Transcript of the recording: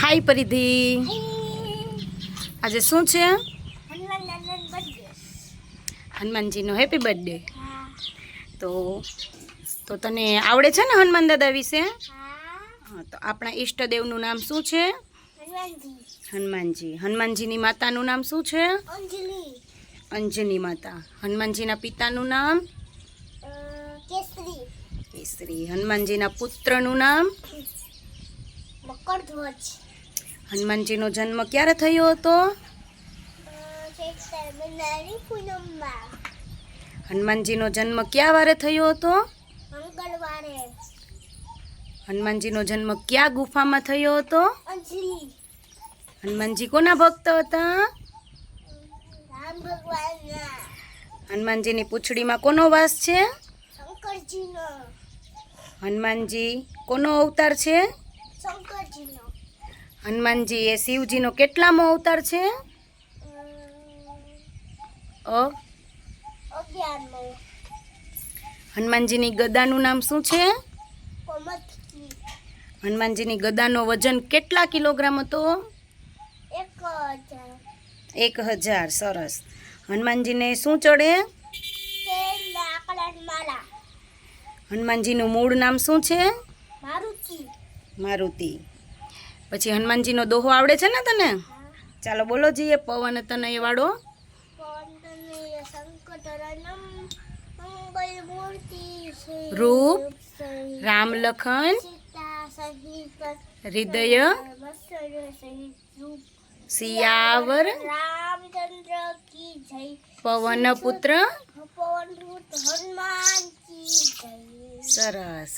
હાય પરિધિ આજે શું છે. હનુમાનજીનો હેપી બર્થડે. તો તો તને આવડે છે ને હનુમાન દાદા વિશે તો આપણા ઈષ્ટદેવનું નામ શું છે હનુમાનજી. હનુમાનજી હનુમાનજીની માતાનું નામ શું છે અંજની માતા હનુમાનજીના પિતાનું નામ. કેસરી હનુમાનજીના પુત્રનું નામ મકરધ્વજ. હનુમાનજીનો જન્મ ક્યારે થયો હતો. હનુમાનજીનો જન્મ ક્યાં વારે થયો હતો મંગળવારે. હનુમાનજીનો જન્મ ક્યાં ગુફામાં થયો હતો હનુમાનજી કોના ભક્ત હતા હનુમાનજીની પૂંછડીમાં કોનો વાસ છે હનુમાનજી કોનો અવતાર છે. હનુમાનજી એ શિવજીનો કેટલામો અવતાર છે? હનુમાનજીની ગદાનું નામ શું છે? હનુમાનજીની ગદાનો વજન કેટલા કિલોગ્રામ હતો? એક હજાર. સરસ. હનુમાનજીને શું ચડે? હનુમાનજીનું મૂળ નામ શું છે? મારુતિ. પછી હનુમાનજીનો દોહો આવડે છે ને તને? ચાલો બોલો જઈએ પવન તને એ વાળો. રૂપ રામ લખન હૃદય સિયાવર પવન પુત્ર સરસ.